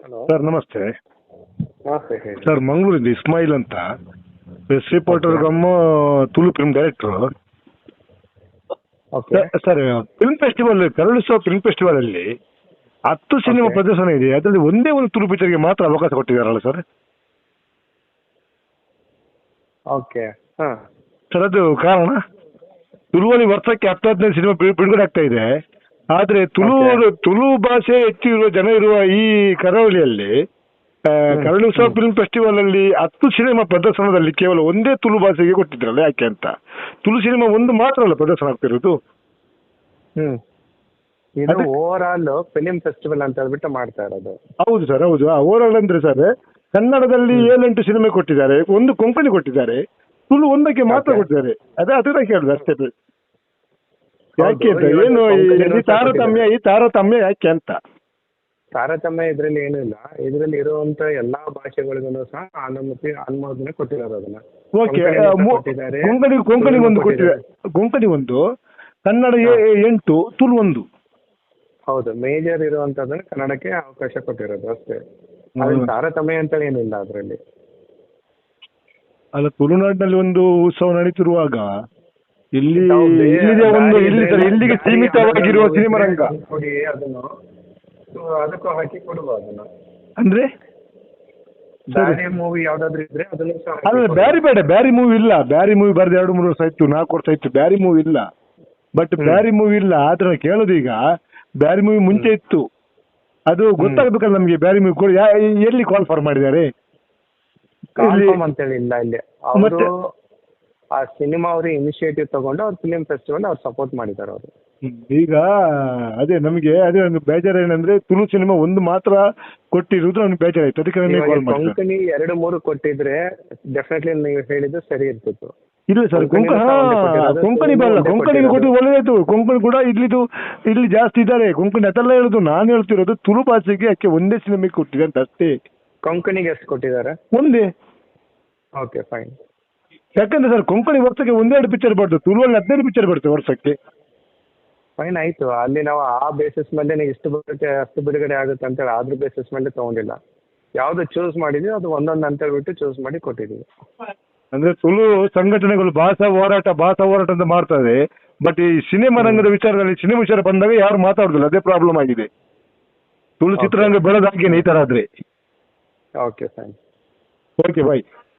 Hello. Sir ನಮಸ್ತೆ. ನಮಸ್ತೆ ಹೇಳಿ. ಸರ್ ಮಂಗಳೂರಿಂದ ಇಸ್ಮಾಯಿಲ್ ಅಂತ. Shri reporter gum Tulu film director okay sir film festival ಕರಳಿಸುವ film festival ಅಲ್ಲಿ ಹತ್ತು ಸಿನಿಮಾ Okay. ಪ್ರದರ್ಶನ ಇದೆ. ಅದರಲ್ಲಿ ಒಂದೇ ಒಂದು ತುಳು ಪಿಕ್ಚರ್ಗೆ ಮಾತ್ರ ಅವಕಾಶ ಕೊಟ್ಟಿದ್ದಾರಲ್ಲ ಸರ್? ಓಕೆ ಹಾಂ. ಸರ್ ಅದು ಕಾರಣ? ತುಳುವಲ್ಲಿ ವರ್ಷಕ್ಕೆ ಹತ್ತು ಹದಿನೈದು ಸಿನಿಮಾ ಬಿಡುಗಡೆ ಆಗ್ತಾ ಇದೆ. ಆದ್ರೆ ತುಳು. ತುಳು ಭಾಷೆ ಹೆಚ್ಚು ಇರುವ ಜನ ಇರುವ ಈ ಕರಾವಳಿಯಲ್ಲಿ ಕರಳುತ್ಸವ ಫಿಲ್ಮ್ ಫೆಸ್ಟಿವಲ್ ಅಲ್ಲಿ ಹತ್ತು ಸಿನಿಮಾ ಪ್ರದರ್ಶನದಲ್ಲಿ ಕೇವಲ ಒಂದೇ ತುಳು ಭಾಷೆಗೆ ಕೊಟ್ಟಿದ್ರಲ್ಲ ಯಾಕೆ ಅಂತ. ತುಳು ಸಿನಿಮಾ ಒಂದು ಮಾತ್ರ ಅಲ್ಲ ಪ್ರದರ್ಶನ ಆಗ್ತಿರೋದು. ಇದು ಓವರ್ ಆಲ್ ಫಿಲಿಂ ಫೆಸ್ಟಿವಲ್ ಅಂತ ಹೇಳ್ಬಿಟ್ಟು ಮಾಡ್ತಾ ಇರೋದು. ಹೌದು ಸರ್ ಹೌದು. ಓವರಾಲ್ ಅಂದ್ರೆ ಸರ್ ಕನ್ನಡದಲ್ಲಿ ಏಳೆಂಟು ಸಿನಿಮಾ ಕೊಟ್ಟಿದ್ದಾರೆ ಒಂದು ಕೊಂಕಣಿ ಕೊಟ್ಟಿದ್ದಾರೆ ತುಳು ಒಂದಕ್ಕೆ ಮಾತ್ರ ಕೊಟ್ಟಿದ್ದಾರೆ. ಅದೇ ಅದನ್ನ ಕೇಳುದು ಅಷ್ಟೇ. ಯಾಕೆ ಏನು ಈ- ತಾರತಮ್ಯ ಈ ತಾರತಮ್ಯ ಯಾಕೆ ಅಂತ? ತಾರತಮ್ಯ ಇದ್ರಲ್ಲಿ ಏನೂ ಇಲ್ಲ. ಇದ್ರಲ್ಲಿ ಇರುವಂತ ಎಲ್ಲಾ ಭಾಷೆಗಳಿಗೂ ಸಹ ಅನುಮತಿ ಅನುಮೋದನೆ ಕೊಟ್ಟಿರೋದು ಅದನ್ನ. ಓಕೆ ಕೊಂಕಣಿ ಅಂತ ಕೊಟ್ಟಿದ್ದಾರೆ, ಕೊಂಕಣಿ ಒಂದು ಕೊಟ್ಟಿದ್ದಾರೆ. ಕೊಂಕಣಿ ಒಂದು ಕನ್ನಡ ಎ- ಎಂಟು ತುಳು ಒಂದು. ಹೌದು ಮೇಜರ್ ಇರುವಂತದನ್ನ ಕನ್ನಡಕ್ಕೆ ಅವಕಾಶ ಕೊಟ್ಟಿರೋದು ಅಷ್ಟೇ. ಅದ್ರಲ್ಲಿ. ತಾರತಮ್ಯ ಅಂತ ಏನಿಲ್ಲ ಅದರಲ್ಲಿ. ಅಲ್ಲ ತುಳುನಾಡಿನಲ್ಲಿ ಒಂದು ಉತ್ಸವ ನಡೀತಿರುವಾಗ ಇಲ್ಲಿ ಇಲ್ಲಿದೆ ಒಂದು ಇಲ್ಲಿ ಇಲ್ಲಿಗೆ ಸೀಮಿತವಾಗಿರುವ ಅದನ್ನು ಸಿನಿಮಾ ರಂಗ. ಕೊಡಿ ಅದನ್ನು. ಸೊ ಅದಕ್ಕೂ ಹಾಕಿ ಕೊಡುವ ಅದನ್ನ. ಅಂದ್ರೆ? ದಾರಿ ಮೂವಿ ಯಾವ್ದಾದ್ರು ಇದ್ರೆ ಅದನ್ನು ಸಹ ಹಾಕಿ ಅಲ್ಲ ಕೊಡುವ. ಬ್ಯಾರಿ ಬೇಡ ಬ್ಯಾರಿ ಮೂವಿ ಇಲ್ಲ. ಬ್ಯಾರಿ ಮೂವಿ ಬರ್ದು ಎರಡು ಮೂರು ವರ್ಷ ಇತ್ತು ನಾಲ್ಕು ವರ್ಷ ಇತ್ತು ಬ್ಯಾರಿ ಮೂವಿ ಇಲ್ಲ. ಬಟ್. ಬ್ಯಾರಿ ಮೂವಿ ಇಲ್ಲ ಆದ್ರೆ ಕೇಳೋದು ಈಗ ಬ್ಯಾರಿ ಮೂವಿ ಮುಂಚೆ ಇತ್ತು. ಅದು ಗೊತ್ತಾಗ್ಬೇಕಲ್ಲ ನಮಗೆ ಬ್ಯಾರಿ ಮೂವಿ ಕೊಡಿ. ಯಾ- ಎಲ್ಲಿ ಕಾಲ್ ಫಾರ್ ಮಾಡಿದ್ದಾರೆ? ಇಲ್ಲಿ- ಅಂತೇಳಿ ಇಲ್ಲ ಇಲ್ಲಿ. ಮತ್ತೆ? ಆ ಸಿನಿಮಾ ಅವರು ಇನಿಷಿಯೇಟಿವ್ ತಗೊಂಡು ಅವ್ರ ಫಿಲಿಂ ಫೆಸ್ಟಿವಲ್ ಅವ್ರು ಸಪೋರ್ಟ್ ಮಾಡಿದ್ದಾರೆ ಅವರು. ಈಗ ಅದೇ ನಮಗೆ ಅದೇ ಒಂದು ಬೇಜಾರು ಏನಂದ್ರೆ ತುಳು ಸಿನಿಮಾ ಒಂದು ಮಾತ್ರ ಕೊಟ್ಟಿರುವುದು ಬೇಜಾರ ಆಯ್ತು ಅದಕ್ಕೆ ನನಗೆ ಕಾಲ್ ಕೊಂಕಣಿ ಎರಡು ಮೂರು ಕೊಟ್ಟಿದ್ರೆ ಡೆಫಿನೆಟ್ಲಿ ನೀವು ಹೇಳಿದ್ದು ಸರಿ ಇರ್ತಿತ್ತು. ಇಲ್ಲ ಸರ್ ಕೊಂಕಣಿ ಕೊಂಕಣಿ ಬರಲ್ಲ. ಒಂದೇ ಕೊಂಕಣಿ ಕೊಟ್ಟು ಒಳ್ಳೆದಾಯ್ತು ಕೊಂಕಣಿ ಕೂಡ ಇಲ್ಲಿದು ಇಲ್ಲಿ ಜಾಸ್ತಿ ಇದ್ದಾರೆ. ಕೊಂಕಣಿ ಅದೆಲ್ಲ ಹೇಳುದು ನಾನು ಹೇಳ್ತಿರೋದು ತುಳು ಭಾಷೆಗೆ ಅಕ್ಕೆ ಒಂದೇ ಸಿನಿಮಾ ಕೊಟ್ಟಿದೆ ಅಂತ ಅಷ್ಟೇ. ಕೊಂಕಣಿಗೆ ಎಷ್ಟು ಕೊಟ್ಟಿದ್ದಾರೆ? ಒಂದೇ. ಓಕೆ ಫೈನ್ ಯಾಕಂದ್ರೆ ಸರ್ ಕೊಂಕಣಿ ವರ್ಷಕ್ಕೆ ಒಂದೆರಡು ಪಿಕ್ಚರ್ ಬರ್ತದೆ ತುಳುವಲ್ಲಿ ಹದಿನೈದು ಪಿಕ್ಚರ್ ಬರ್ತದೆ ವರ್ಷಕ್ಕೆ. ಫೈನ್ ಆಯ್ತು ಅಲ್ಲಿ ನಾವು ಆ ಬೇಸಿಸ್ ಮೇಲೆ ಇಷ್ಟು ಬರುತ್ತೆ ಅಷ್ಟು ಬಿಡುಗಡೆ ಆಗುತ್ತೆ ಅಂತೇಳಿ ಅದ್ರ ಬೇಸಿಸ್ ಮೇಲೆ ತಗೊಂಡಿಲ್ಲ. ಯಾವ್ದು ಚೂಸ್ ಮಾಡಿದ್ವಿ ಅದು ಒಂದೊಂದು ಅಂತ ಹೇಳ್ಬಿಟ್ಟು ಚೂಸ್ ಮಾಡಿ ಕೊಟ್ಟಿದ್ದೀವಿ. ಅಂದ್ರೆ ತುಳು ಸಂಘಟನೆಗಳು ಭಾಷಾ ಹೋರಾಟ ಭಾಷಾ ಹೋರಾಟ ಅಂತ ಮಾಡ್ತಾರೆ ಬಟ್ ಈ ಸಿನಿಮಾ ರಂಗದ ವಿಚಾರದಲ್ಲಿ ಸಿನಿಮಾ ವಿಚಾರ ಬಂದಾಗ ಯಾರು ಮಾತಾಡುದಿಲ್ಲ ಅದೇ ಪ್ರಾಬ್ಲಮ್ ಆಗಿದೆ. ತುಳು. ಚಿತ್ರರಂಗ ಬೆಳೆದಾಗೇನೆ ಈ ತರ ಆದ್ರೆ. Okay thanks okay bye